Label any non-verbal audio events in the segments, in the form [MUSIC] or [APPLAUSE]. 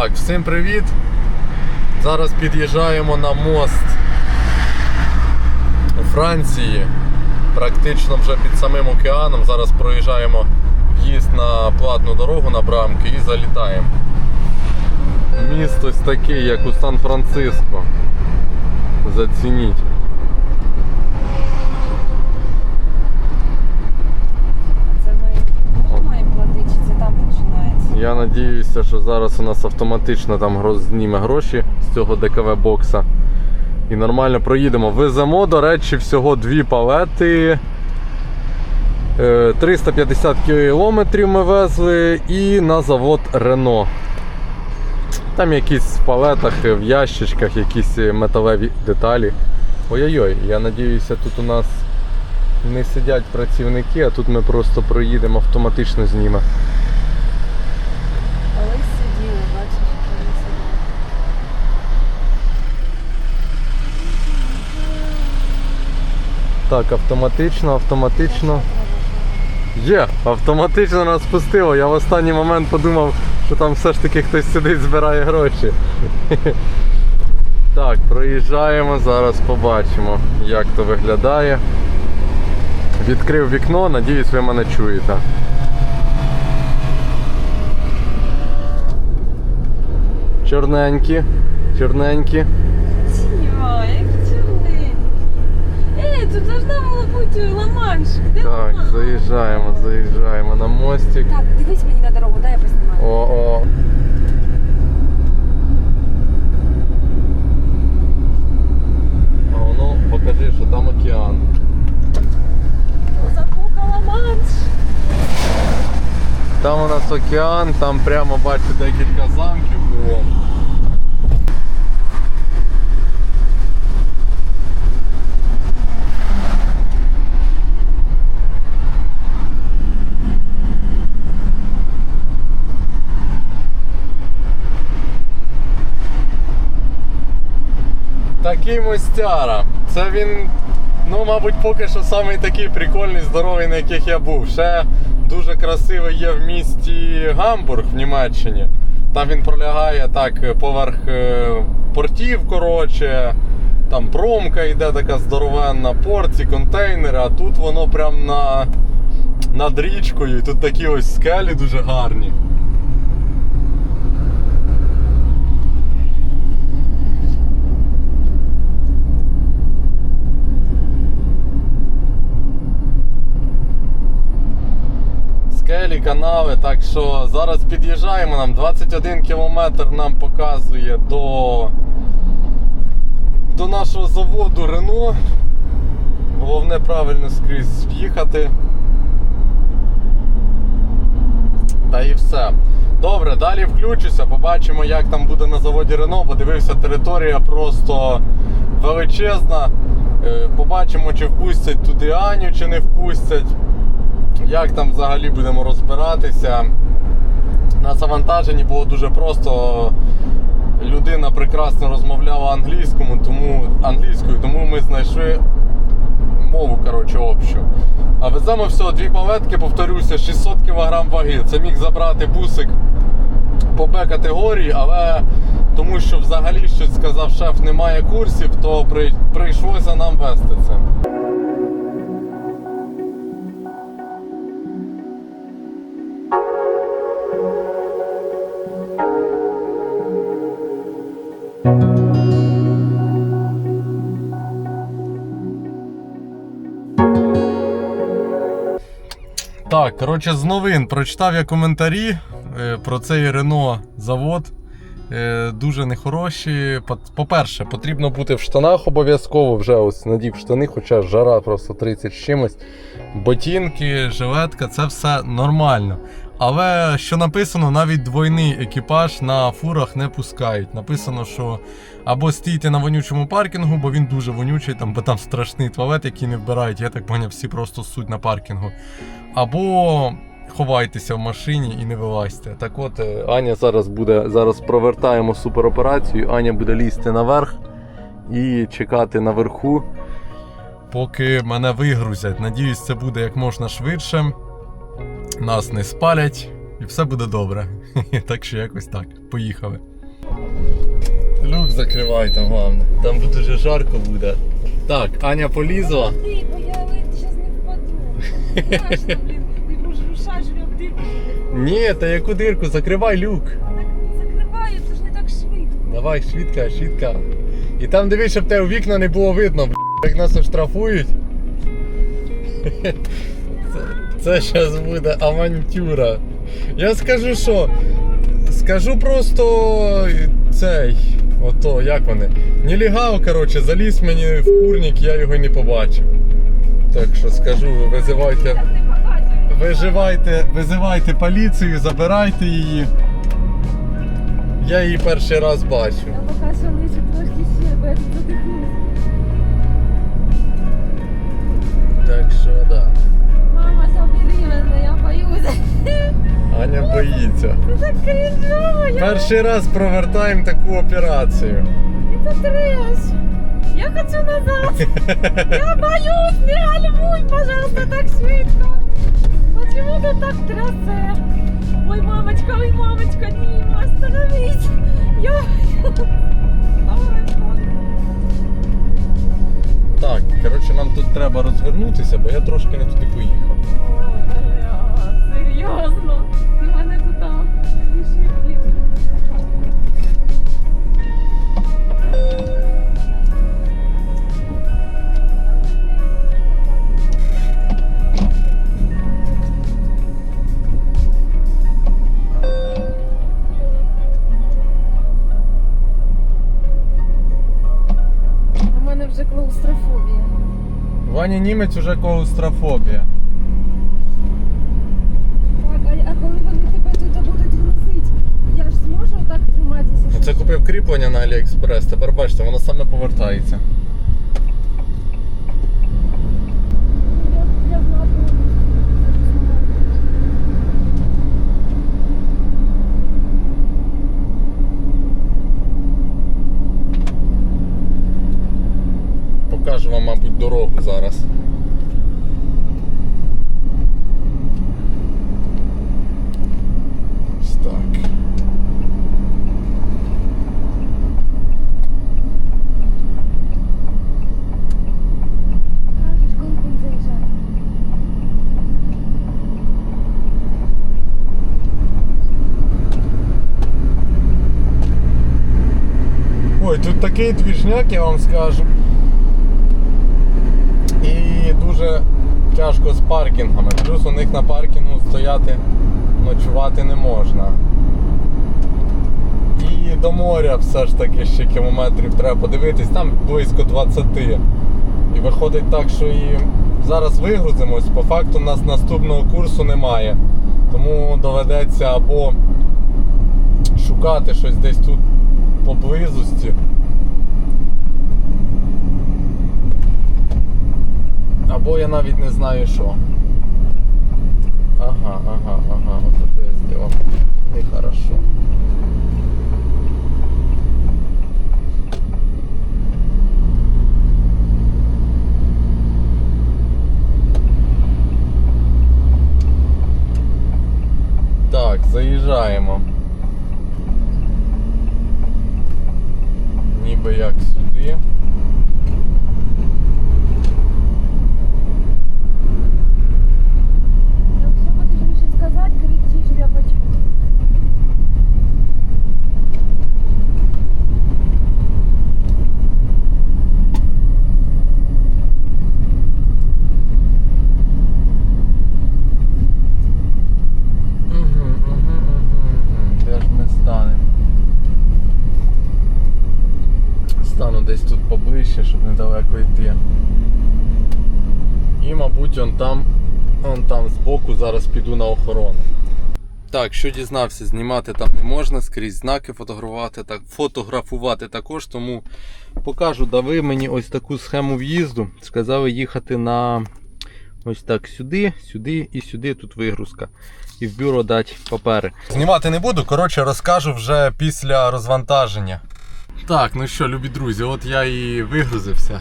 Так, всім привіт. Зараз під'їжджаємо на мост у Франції. Практично вже під самим океаном. Зараз проїжджаємо в'їзд на платну дорогу на брамки і залітаємо. Міст ось такий, як у Сан-Франциско. Зацініть. Це ми тут маємо платити, чи це там починається? Я надіюся, що зараз у нас автоматично там зніме гроші з цього ДКВ бокса. І нормально проїдемо. Веземо, до речі, всього дві палети. Е, 350 кілометрів ми везли і на завод Рено. Там якісь в палетах, в ящичках, якісь металеві деталі. Ой-ой-ой, я надіюся, тут у нас не сидять працівники, а тут ми просто проїдемо, автоматично зніме. Так, автоматично, автоматично. Є, автоматично нас спустило. Я в останній момент подумав, що там все ж таки хтось сидить, збирає гроші. [LAUGHS] Так, проїжджаємо, зараз побачимо, як то виглядає. Відкрив вікно, надіюсь, ви мене чуєте. Чорненькі, чорненькі. Чудний. Ей, тут должна була бути Ла-Манш. Де Так, вона? заїжджаємо, заїжджаємо на мостик. Так, дивись мені на дорогу, дай я поснімаю. О-о. А воно покажи, що там океан. Запука Ла-Манш. Там у нас океан, там прямо бачу декілька замків було. Такий мостяра. Це він, ну, мабуть, поки що самий такий прикольний, здоровий, на яких я був. Ще дуже красивий є в місті Гамбург в Німеччині. Там він пролягає так поверх е, портів, коротше. Там промка йде така здоровенна, порці, контейнери, а тут воно прям на, над річкою. І тут такі ось скелі дуже гарні. Канави. Так що зараз під'їжджаємо нам 21 кілометр нам показує до, до нашого заводу Рено. Головне правильно скрізь в'їхати. Та і все. Добре, далі включуся, побачимо, як там буде на заводі Рено. Подивився, територія просто величезна. Е, Побачимо, чи впустять туди Аню, чи не впустять. Як там взагалі будемо розбиратися? На завантаженні було дуже просто. Людина прекрасно розмовляла англійському, тому, англійською, тому ми знайшли мову коротше, общу. А веземо всього дві палетки, повторюся, 600 кг ваги. Це міг забрати бусик по Б категорії, але тому що взагалі щось сказав шеф, немає курсів, то при- прийшлося нам вести це. Так, коротше, з новин прочитав я коментарі е, про цей Рено завод. Е, Дуже нехороші. По- По-перше, потрібно бути в штанах обов'язково. Вже ось надів штани, хоча жара просто 30 з чимось. Ботинки, жилетка це все нормально. Але що написано, навіть двойний екіпаж на фурах не пускають. Написано, що або стійте на вонючому паркінгу, бо він дуже вонючий, там, бо там страшний туалет, який не вбирають. Я так поняв, всі просто суть на паркінгу. Або ховайтеся в машині і не вилазьте. Так от, е, Аня зараз буде. Зараз провертаємо супероперацію. Аня буде лізти наверх і чекати наверху, поки мене вигрузять. Надіюсь, це буде як можна швидше. Нас не спалять, і все буде добре. [LAUGHS] Так що якось так. Поїхали. Люк закривай там, головне. Там дуже жарко буде. Так, Аня полізла. Ти, бо я зараз не впаду. Страшно, блін. Ти можеш рушаєш в дирку. Ні, та яку дирку, закривай люк. Так закриваю, це ж не так швидко. Давай, швидко, швидко. І там дивись, щоб тебе у вікна не було видно, бля, як нас оштрафують. [LAUGHS] Це зараз буде авантюра. Я скажу що. Скажу просто цей. Ото, як вони. Нелегал, коротше, заліз мені в курник, я його не побачив. Так що скажу, визивайте. Виживайте, визивайте поліцію, забирайте її. Я її перший раз бачу. боїться. Це так крінжово, я Перший раз провертаємо таку операцію. Это трэш. Я хочу назад. [LAUGHS] Я боюсь, не гальмуй, пожалуйста, так швидко. Почему ты так трясе? Ой, мамочка, ой, мамочка, Дима, остановись. Я... Давай, давай. Так, коротше, нам тут треба розвернутися, бо я трошки не туди поїхав. О, бля, Серйозно. Німець уже клаустрофобія. Так, а, а коли вони тебе тут будуть грузити, я ж зможу так триматися? Ну, Це купив кріплення на Аліекспрес, тепер бачите, воно саме повертається. Я, я знаю. Покажу вам, мабуть, дорогу зараз. Ось так. Кажеш, коли будемо заїжджати? Ой, тут такий двіжняк, я вам скажу. І дуже тяжко з паркінгами. Плюс у них на паркінгу стояти, ночувати не можна. І до моря все ж таки ще кілометрів треба подивитись, там близько 20. І виходить так, що і зараз вигрузимось, по факту у нас наступного курсу немає. Тому доведеться або шукати щось десь тут поблизості. Або я навіть не знаю що. Ага, ага, ага, вот это я сделал. Нехорошо. Так, заїжджаємо. Ніби як сюди. Якщо будеш мені щось сказати, кричи, щоб я почула. Угу, угу, угу, Де ж ми станемо? Стану десь тут поближче, щоб недалеко йти. І, мабуть, он там, он там збоку зараз піду на охорону. Так, що дізнався, знімати там не можна, скрізь знаки фотографувати, так, фотографувати також, тому покажу, дали мені ось таку схему в'їзду. Сказали їхати на ось так сюди, сюди і сюди тут вигрузка. І в бюро дати папери. Знімати не буду, коротше, розкажу вже після розвантаження. Так, ну що, любі друзі, от я і вигрузився.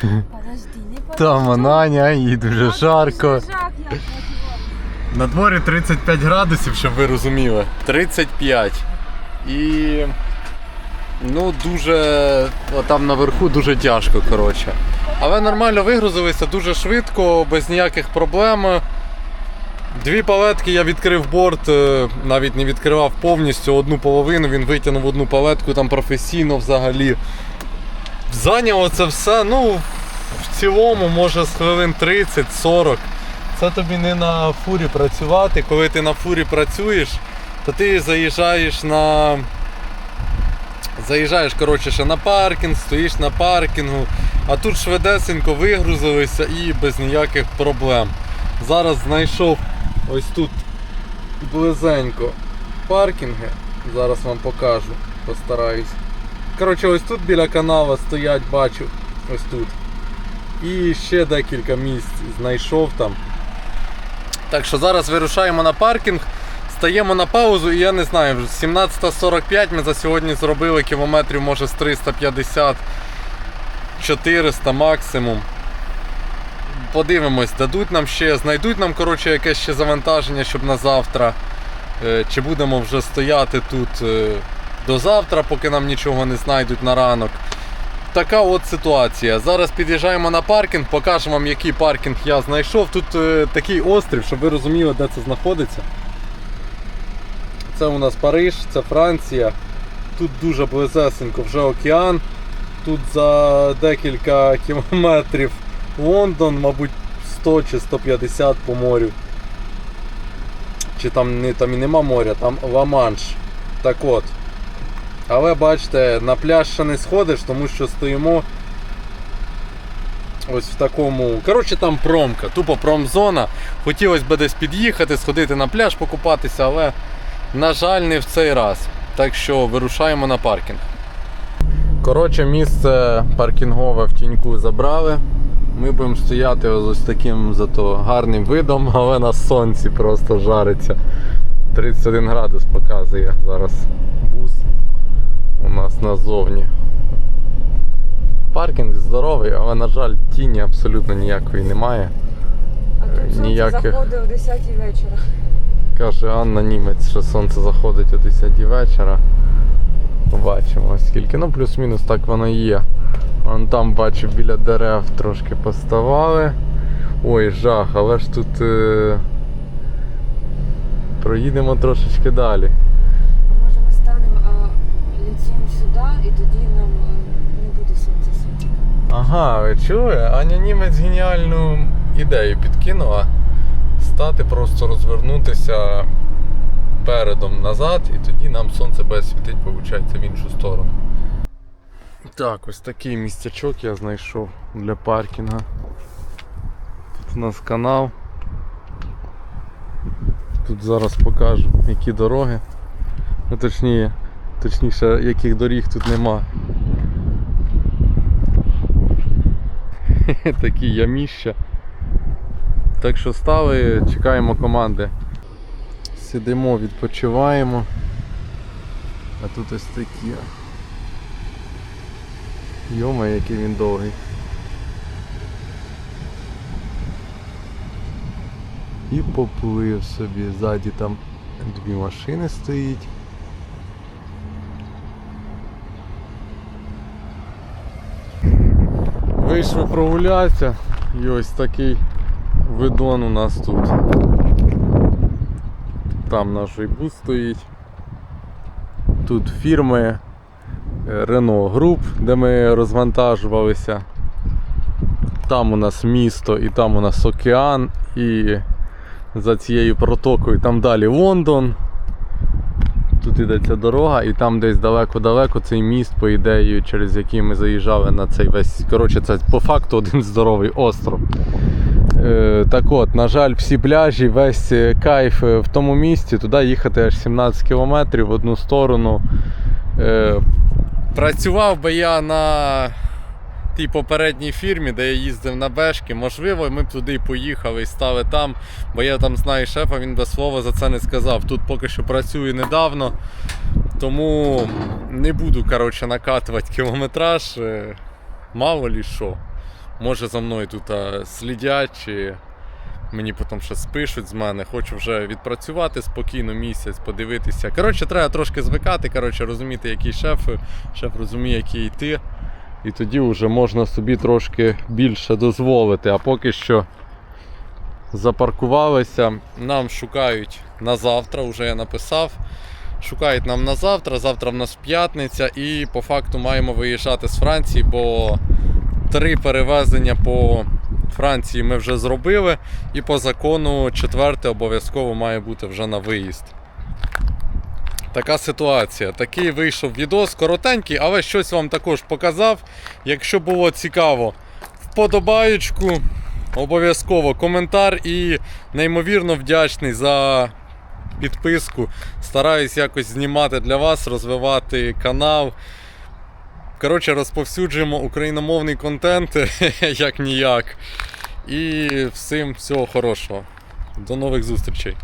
Подожди, не подожди. Там Аня, їй дуже жарко. На дворі 35 градусів, щоб ви розуміли. 35. І. Ну, дуже. о, Там наверху дуже тяжко, коротше. Але нормально вигрузилися дуже швидко, без ніяких проблем. Дві палетки я відкрив борт, е, навіть не відкривав повністю одну половину, він витягнув одну палетку там професійно взагалі. Зайняло це все, ну, в цілому, може, з хвилин 30-40. Це тобі не на фурі працювати. Коли ти на фурі працюєш, то ти заїжджаєш на. Заїжджаєш коротше, ще на паркінг, стоїш на паркінгу, а тут швидесенько вигрузилися і без ніяких проблем. Зараз знайшов ось тут близенько паркінги. Зараз вам покажу, постараюсь. Коротше, ось тут біля канала стоять, бачу, ось тут. І ще декілька місць знайшов там. Так що зараз вирушаємо на паркінг, стаємо на паузу, і я не знаю, вже 17.45 ми за сьогодні зробили кілометрів, може з 350 400 максимум. Подивимось, дадуть нам ще, знайдуть нам коротше, якесь ще завантаження, щоб на завтра. Е, Чи будемо вже стояти тут е, до завтра, поки нам нічого не знайдуть на ранок. Така от ситуація. Зараз під'їжджаємо на паркінг, покажу вам, який паркінг я знайшов. Тут е, такий острів, щоб ви розуміли, де це знаходиться. Це у нас Париж, це Франція. Тут дуже близесенько вже океан. Тут за декілька кілометрів Лондон, мабуть, 100 чи 150 по морю. Чи там, там і нема моря, там Ла-Манш. Так от. Але бачите, на пляж ще не сходиш, тому що стоїмо ось в такому. Коротше, там промка, тупо промзона. Хотілося б десь під'їхати, сходити на пляж, покупатися, але, на жаль, не в цей раз. Так що вирушаємо на паркінг. Коротше, місце паркінгове в тіньку забрали. Ми будемо стояти ось таким зато гарним видом, [LAUGHS] але на сонці просто жариться. 31 градус показує зараз бус у нас назовні. Паркінг здоровий, але, на жаль, тіні абсолютно ніякої немає. А тут сонце Ніяких. заходить о 10 вечора. Каже Анна Німець, що сонце заходить о 10 вечора. Побачимо скільки. Ну, плюс-мінус так воно і є. Вон там бачу біля дерев трошки поставали. Ой, жах, але ж тут е... проїдемо трошечки далі. А може ми станемо а, лицом сюди і тоді нам а, не буде сонця світити. Ага, ви чули? Аня Німець геніальну ідею підкинула. Стати, просто розвернутися передом назад, і тоді нам сонце буде світити, виходить, в іншу сторону. Так, ось такий місцячок я знайшов для паркінга. Тут у нас канал. Тут зараз покажу, які дороги. Ну, точніше, точніше, яких доріг тут нема. [LAUGHS] Такі яміща. Так що стали, чекаємо команди. Сидимо, відпочиваємо. А тут ось такі. Йома, який він довгий. І поплив собі. Ззаді там дві машини стоїть. Вийшли прогулятися і ось такий видон у нас тут. Там наш бус стоїть. Тут фірми е, Renault Group, де ми розвантажувалися. Там у нас місто і там у нас океан і за цією протокою там далі Лондон. Тут ця дорога, і там десь далеко-далеко цей міст, по ідеї, через який ми заїжджали на цей весь. Коротше, це по факту один здоровий остров. Е, так от, на жаль, всі пляжі, весь е, кайф е, в тому місті, туди їхати аж 17 кілометрів в одну сторону. Працював би я на тій попередній фірмі, де я їздив на Бешки. Можливо, ми б туди поїхали і стали там, бо я там знаю шефа, він без слова за це не сказав. Тут поки що працюю недавно, тому не буду коротше, накатувати кілометраж. Мало лі що. Може за мною тут а, слідять чи Мені потім ще спишуть з мене. Хочу вже відпрацювати спокійно місяць, подивитися. Коротше, треба трошки звикати, коротше, розуміти, який шеф, шеф розуміє, який ти. І тоді вже можна собі трошки більше дозволити. А поки що запаркувалися. Нам шукають на завтра, вже я написав. Шукають нам на завтра. Завтра в нас п'ятниця, і по факту маємо виїжджати з Франції, бо три перевезення по Франції ми вже зробили. І по закону четверте обов'язково має бути вже на виїзд. Така ситуація. Такий вийшов відос, коротенький, але щось вам також показав. Якщо було цікаво, вподобаючку, обов'язково коментар і неймовірно вдячний за підписку. Стараюсь якось знімати для вас, розвивати канал. Коротше, розповсюджуємо україномовний контент [LAUGHS] як ніяк. І всім всього хорошого. До нових зустрічей.